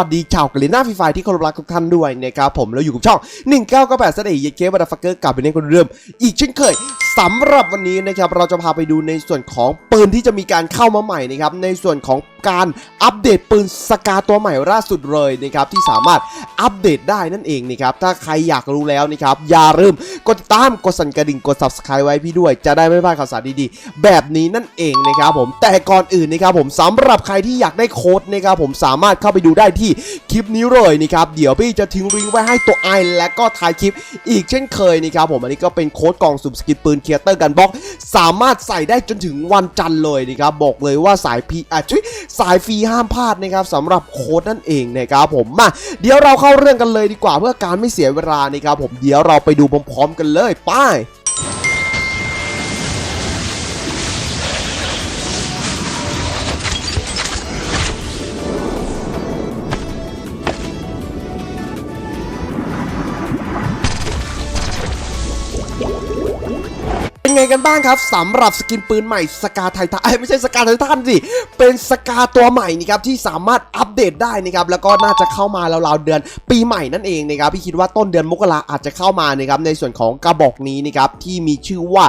ัสัสดีชาวกรีน่าฟรีไฟที่เคารพรักทุกท่านด้วยนะครับผมแล้วอยู่กับช่อง 1998สเตย์เยเกบัตฟักเกอร์กลับไปในคนเดิมอีกเช่นเคยสำหรับวันนี้นะครับเราจะพาไปดูในส่วนของปืนที่จะมีการเข้ามาใหม่นะครับในส่วนของการอัปเดตปืนสกาตัวใหม่ล่าสุดเลยนะครับที่สามารถอัปเดตได้นั่นเองนะครับถ้าใครอยากรู้แล้วนะครับอย่าลืมกดติดตามกดสั่นกระดิ่งกด subscribe ไว้พี่ด้วยจะได้ไม่พลาดข่าวสารดีๆ แบบนี้นั่นเองนะครับผมแต่ก่อนอื่นนะครับผมสำหรับใครที่อยากได้โค้ดนะครับผมสามารถเข้าไปดูได้ที่คลิปนี้เลยนะครับเดี๋ยวพี่จะทิ้งลิงก์ไว้ให้ตัวไอและก็ท้ายคลิป อีกเช่นเคยนะครับผมอันนี้ก็เป็นโค้ดกล่องสุ่มสกินปืนเคียเตอร์กันบ็อก สามารถใส่ได้จนถึงวันจันทร์เลยนะครับบอกเลยว่าสายพีอะชุยสายฟรีห้ามพลาดนะครับสำหรับโค้ดนั่นเองนะครับผมมาเดี๋ยวเราเข้าเรื่องกันเลยดีกว่าเพื่อการไม่เสียเวลานะครับผมเดี๋ยวเราไปดูพร้อมๆกันเลยไป เป็นไงกันบ้างครับสำหรับสกินปืนใหม่สกาไททันไม่ใช่สกาไททันสิเป็นสกาตัวใหม่นี่ครับที่สามารถอัปเดตได้นะครับแล้วก็น่าจะเข้ามาราวๆเดือนปีใหม่นั่นเองนะครับพี่คิดว่าต้นเดือนมกราอาจจะเข้ามานะครับในส่วนของกระบอกนี้นะครับที่มีชื่อว่า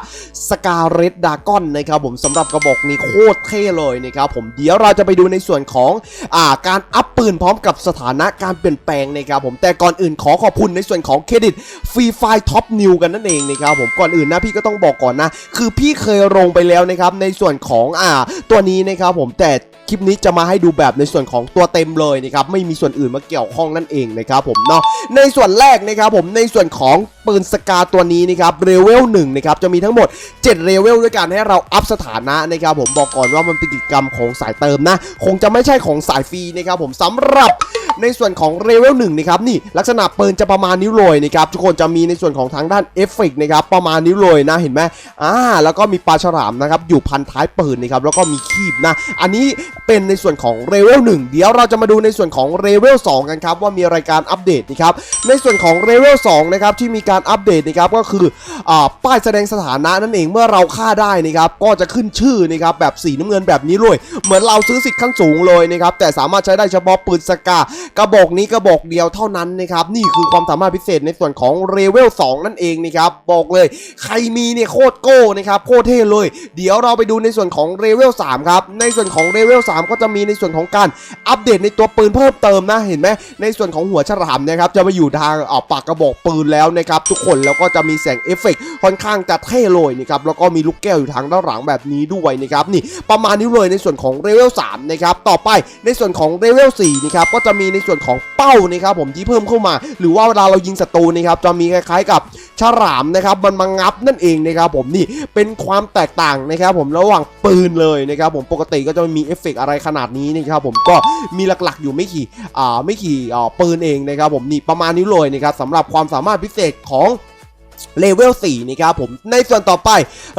สกาเรดดากอนนะครับผมสำหรับกระบอกนี้โคตรเท่เลยนะครับผมเดี๋ยวเราจะไปดูในส่วนของอ่าการอัพปืนพร้อมกับสถานะการเปลี่ยนแปลงนะครับผมแต่ก่อนอื่นขอขอบคุณในส่วนของเครดิตฟรีไฟท็อปนิวกันนั่นเองนะครับผมก่อนอื่นนะพี่ก็ต้องบอกก่อนนะ คือพี่เคยลงไปแล้วนะครับในส่วนของอ่าตัวนี้นะครับผมแต่คลิปนี้จะมาให้ดูแบบในส่วนของตัวเต็มเลยนะครับไม่มีส่วนอื่นมาเกี่ยวข้องนั่นเองนะครับผมเนาะในส่วนแรกนะครับผมในส่วนของปืนสกาตัวนี้นะครับเรเวลหนึ่งนะครับจะมีทั้งหมด 7เรเวลด้วยกันให้เราอัพสถานะนะครับผมบอกก่อนว่ามันเป็นกิจกรรมของสายเติมนะ คงจะไม่ใช่ของสายฟรีนะครับผมสำหรับในส่วนของเรเวลหนึ่งนะครับนี่ลักษณะปืนจะประมาณนิ้วโรยนะครับทุกคนจะมีในส่วนของทางด้านเอฟเฟกต์นะครับประมาณนิ้วโรยนะเห็นไหมอ่าแล้วก็มีปลาฉลามนะครับอยู่พันท้ายปืนนะครับแล้วก็มีคีบนะอันนี้เป็นในส่วนของเรเวลหนึ่งเดี๋ยวเราจะมาดูในส่วนของเรเวลสองกันครับว่ามีรายการอัปเดตนะครับในส่วนของเรเวลสองนะครับที่มีการการอัปเดตนะครับก็คืออป้ายแสดงสถานะนั่นเองเมื่อเราฆ่าได้นะครับก็จะขึ้นชื่อนะครับแบบสีน้ำเงินแบบนี้เลยเหมือนเราซื้อสิทธิ์ขั้นสูงเลยนะครับแต่สามารถใช้ได้เฉพาะปืนสกากระบอกนี้กระบอกเดียวเท่านั้นนะครับนี่คือความสามารถพิเศษในส่วนของเรเวล2นั่นเองนะครับบอกเลย ใครมีเนี่ยโคตรโก้นะครับโคตรเท่เลย เดี๋ยวเราไปดูในส่วนของเรเวล3ครับในส่วนของเรเวล3ก็จะมีในส่วนของการอัปเดตในตัวปืนเพิ่มเติมนะเห็นไหมในส่วนของหัวฉลามนะครับจะมาอยู่ทางอ่าปากกระบอกปืนแล้วนะครับทุกคนแล้วก็จะมีแสงเอฟเฟกต์ค่อนข้างจะเท่เลยนะครับแล้วก็มีลูกแก้วอยู่ทางด้านหลังแบบนี้ด้วยนะครับนี่ประมาณนี้เลยในส่วนของเรเวล3นะครับต่อไปในส่วนของเรเวล4นะครับก็จะมีในส่วนของเป้านะครับผมที่เพิ่มเข้ามา หรือว่าเวลาเรายิงศัตรูนะครับจะมีคล้ายๆกับฉลามนะครับมันมางับนั่นเองนะครับผมนี่เป็นความแตกต่างนะครับผมระหว่างปืนเลยนะครับผมปกติก็จะไม่มีเอฟเฟกต์อะไรขนาดนี้นะครับผมก็มีหลักๆอยู่ไม่กี่อ่าไม่กี่อ่าปืนเองนะครับผมนี่ประมาณนี้เลยนะครับสำหรับความสามารถพิเศษของ เลเวล4นะครับผมในส่วนต่อไป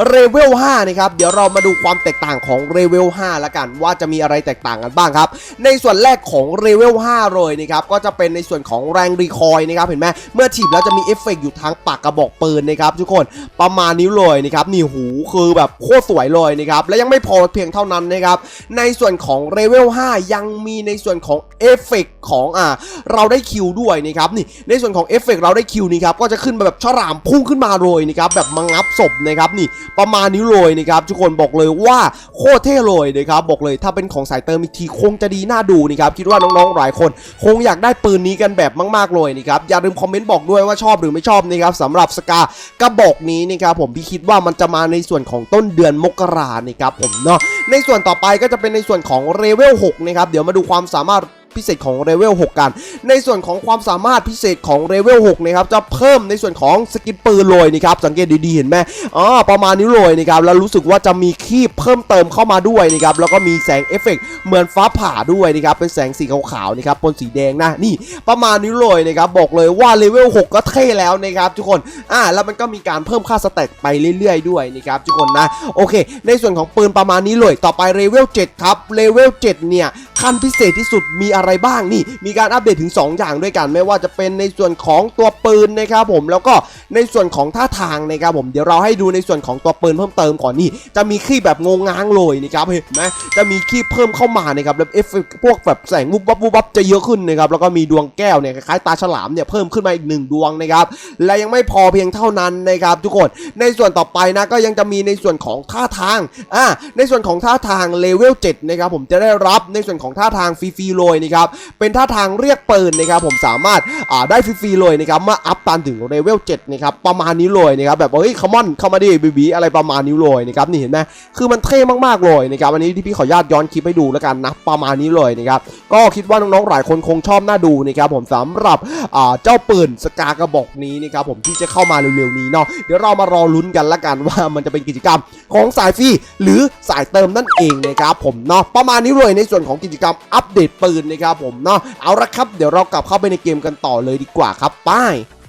เลเวล5นะครับเดี๋ยวเรามาดูความแตกต่างของเลเวล5ละกัน ว่าจะมีอะไรแตกต่างกันบ้างครับ ในส่วนแรกของเลเวล5เลยนะครับก็จะเป็นในส่วนของแรงรีคอยล์นะครับเห็นไหมเมื่อถีบแล้วจะมีเอฟเฟกต์อยู่ทางปากกระบอกปืนนะครับทุกคนประมาณนี้เลยนะครับนี่หูคือแบบโคตรสวยเลยนะครับและยังไม่พอเพียงเท่านั้นนะครับในส่วนของเลเวล5ยังมีในส่วนของเอฟเฟกต์ของอ่าเราได้คิวด้วยนะครับนี่ในส่วนของเอฟเฟกต์เราได้คิวนี่ครับก็จะขึ้นมาแบบฉลามพุุ่งขึ้นมาเลยนะครับแบบมางับศพนะครับนี่ประมาณนี้เลยนะครับทุกคนบอกเลยว่าโคตรเท่เลยนะครับบอกเลยถ้าเป็นของสายเติมอีกทีคงจะดีน่าดูนะครับคิดว่าน้องๆหลายคน คงอยากได้ปืนนี้กันแบบมากๆเลยนะครับอย่าลืมคอมเมนต์บอกด้วยว่าชอบหรือไม่ชอบนะครับสำหรับสกากระบอกนี้นะครับผมพี่คิดว่ามันจะมาในส่วนของต้นเดือนมกรานะครับผมเนาะในส่วนต่อไปก็จะเป็นในส่วนของเลเวล6นะครับเดี๋ยวมาดูความสามารถ พิเศษของเลเวล6กัน ในส่วนของความสามารถพิเศษของเลเวล6นะครับจะเพิ่มในส่วนของสกินปืนเลยนะครับสังเกตดีๆเห็นไหมอ๋อประมาณนี้เลยนะครับแล้วรู้สึกว่าจะมีคีบเพิ่มเติมเข้ามาด้วยนะครับแล้วก็มีแสงเอฟเฟกต์เหมือนฟ้าผ่าด้วยนะครับเป็นแสงสีขาวๆนะครับบนสีแดงนะนี่ประมาณนี้เลยนะครับบอกเลยว่าเลเวล6ก็เท่แล้วนะครับทุกคนอ่าแล้วมันก็มีการเพิ่มค่าสเตตไปเรื่อยๆด้วยนะครับทุกคนนะโอเค ในส่วนของปืนประมาณนี้เลย ต่อไปเลเวล7ครับเลเวล7เนี่ยขั้นพิเศษที่สุดมีอะไรไรบ้างนี่ มีการอัปเดตถึง 2 อย่างด้วยกัน ไม่ว่าจะเป็นในส่วนของตัวปืนนะครับผมแล้วก็ในส่วนของท่าทางนะครับผมเดี๋ยวเราให้ดูในส่วนของตัวปืนเพิ่มเติมก่อนนี่ จะมีขี้แบบงงง้างเลยนะครับเห็นไหมจะมีขี้เพิ่มเข้ามานะครับแล้วเอฟฟกต์พวกแบบแสงวุบวับวุบวับจะเยอะขึ้นนะครับแล้วก็มีดวงแก้วเนี่ยคล้ายตาฉลามเนี่ยเพิ่มขึ้นมาอีกหนึ่งดวงนะครับและยังไม่พอเพียงเท่านั้นนะครับทุกคนในส่วนต่อไปนะก็ยังจะมีในส่วนของท่าทางอ่าในส่วนของท่าทางเลเวล7นะครับผมจะได้รับในส่วนของท่าทางฟรีๆเลยนะครับเป็นท่าทางเรียกปืนนะครับผมสามารถอ่าได้ฟรีๆเลยนะครับเมื่ออัพตันถึงเลเวล7นะครับประมาณนี้เลยนะครับแบบเฮ้ยคอมมอนเข้ามาดิบีบีอะไรประมาณนี้เลยนะครับนี่เห็นไหมคือมันเท่มากๆเลยนะครับอันนี้ที่พี่ขออนุญาตย้อนคลิปให้ดูแล้วกันนะประมาณนี้เลยนะครับก็คิดว่าน้องๆหลายคนคงชอบน่าดูนะครับผมสำหรับอ่าเจ้าปืนสกากระบอกนี้นะครับผมที่จะเข้ามาเร็วๆนี้เนาะเดี๋ยวเรามารอลุ้นกันละกันว่ามันจะเป็นกิจกรรมของสายฟรีหรือสายเติมนั่นเองนะครับผมเนาะประมาณนี้เลยในส่วนของกิจกรรมอัปเดตปืนนะครับครับผมเนาะเอาละครับเดี๋ยวเรากลับเข้าไปในเกมกันต่อเลยดีกว่าครับไป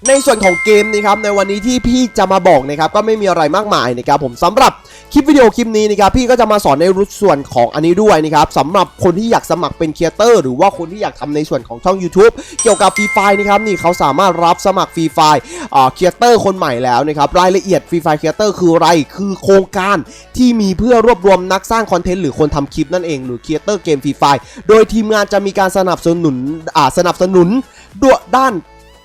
ในส่วนของเกมนะครับในวันนี้ที่พี่จะมาบอกนะครับก็ไม่มีอะไรมากมายนะครับผมสำหรับคลิปวิดีโอคลิปนี้นะครับพี่ก็จะมาสอนในรุ่นส่วนของอันนี้ด้วยนะครับสำหรับคนที่อยากสมัครเป็นครีเอเตอร์หรือว่าคนที่อยากทำในส่วนของช่อง YouTube เกี่ยวกับฟรีไฟนะครับนี่เขาสามารถรับสมัครฟรีไฟครีเอเตอร์คนใหม่แล้วนะครับรายละเอียดฟรีไฟครีเอเตอร์คืออะไรคือโครงการที่มีเพื่อรวบรวมนักสร้างคอนเทนต์หรือคนทำคลิปนั่นเองหรือครีเอเตอร์เกมฟรีไฟโดยทีมงานจะมีการสนับสนุนสนับสนุนด้วยด้าน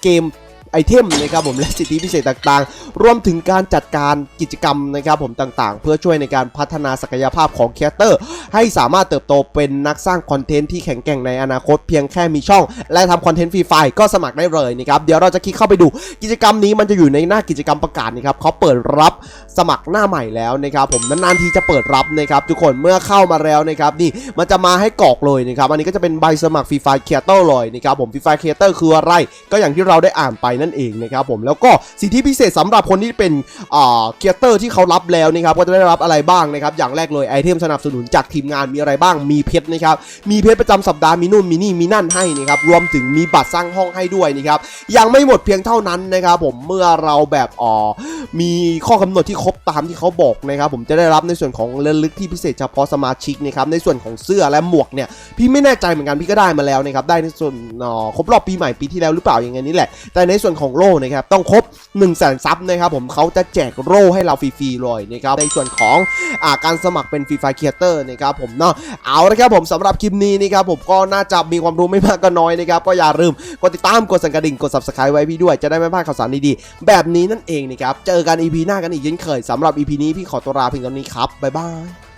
เกม ไอเทมนะครับผมและสิทธิพิเศษต่างๆ รวมถึงการจัดการกิจกรรมนะครับผมต่างๆ เพื่อช่วยในการพัฒนาศักยภาพของแครีเตอร์ ให้สามารถเติบโตเป็นนักสร้างคอนเทนต์ที่แข็งแกร่งในอนาคตเพียงแค่มีช่อง และทำคอนเทนต์ฟรีไฟล์ก็สมัครได้เลยนะครับเดี๋ยวเราจะคลิกเข้าไปดูกิจกรรมนี้มันจะอยู่ในหน้ากิจกรรมประกาศนะครับเขาเปิดรับสมัครหน้าใหม่แล้วนะครับผมนานๆทีจะเปิดรับนะครับทุกคนเมื่อเข้ามาแล้วนะครับนี่มันจะมาให้กรอกเลยนะครับอันนี้ก็จะเป็นใบสมัครฟรีไฟล์ครีเตอร์เลยนะครับผมฟรีไฟล์ครีเอเตอร์คืออะไรก็อย่างที่เราได้อ่านไปนั่นเองนะครับผมแล้วก็สิทธิพิเศษสำหรับคนที่เป็นอ่าครีเอเตอร์ที่เขารับแล้วนะครับก็จะได้รับอะไรบ้างนะครับอย่างแรกเลยไอเทมสนับสนุนจากทีมงานมีอะไรบ้างมีเพชรนะครับมีเพชรประจำสัปดาห์มีนู่นมีนี่มีนั่นให้นะครับรวมถึงมีบัตรสร้างห้องให้ด้วยนะครับยังไม่หมดเพียงเท่านั้นนะครับผมเมื่อเราแบบอ่อมีข้อกำหนดที่ครบตามที่เขาบอกนะครับผมจะได้รับในส่วนของเระลึกที่พิเศษเฉพาะสมาชิกนะครับในส่วนของเสื้อและหมวกเนี่ยพี่ไม่แน่ใจเหมือนกันพี่ก็ได้มาแล้วนะครับได้ในส่วนอ่อครบรอบปีใหม่ปีที่แล้วหรือเปล่าอย่างเงี้ยนี่แหละแต่ในส่วนของโล่นะครับต้องครบ1 0 0 0 0แสนซับนะครับผมเขาจะแจกโล่ให้เราฟรีๆเลยนะครับในส่วนของอาการสมัครเป็นฟรีไฟครีเอเตอร์นะครับผมเนาะเอาละครับผมสำหรับคลิปนี้นะครับผมก็น่าจะมีความรู้ไม่มากก็น้อยนะครับก็อย่าลืมกดติดตามกดสั่นกระดิ่งกด subscribe ไว้พี่ด้วยจะได้ไม่พลาดข่าวสารดีๆแบบนี้นั่นเองนะครับเจอกัน EP หน้ากันอีกเช่นเคยสำหรับ EP นี้พี่ขอตัวลาเพียงเท่านี้ครับบ๊ายบาย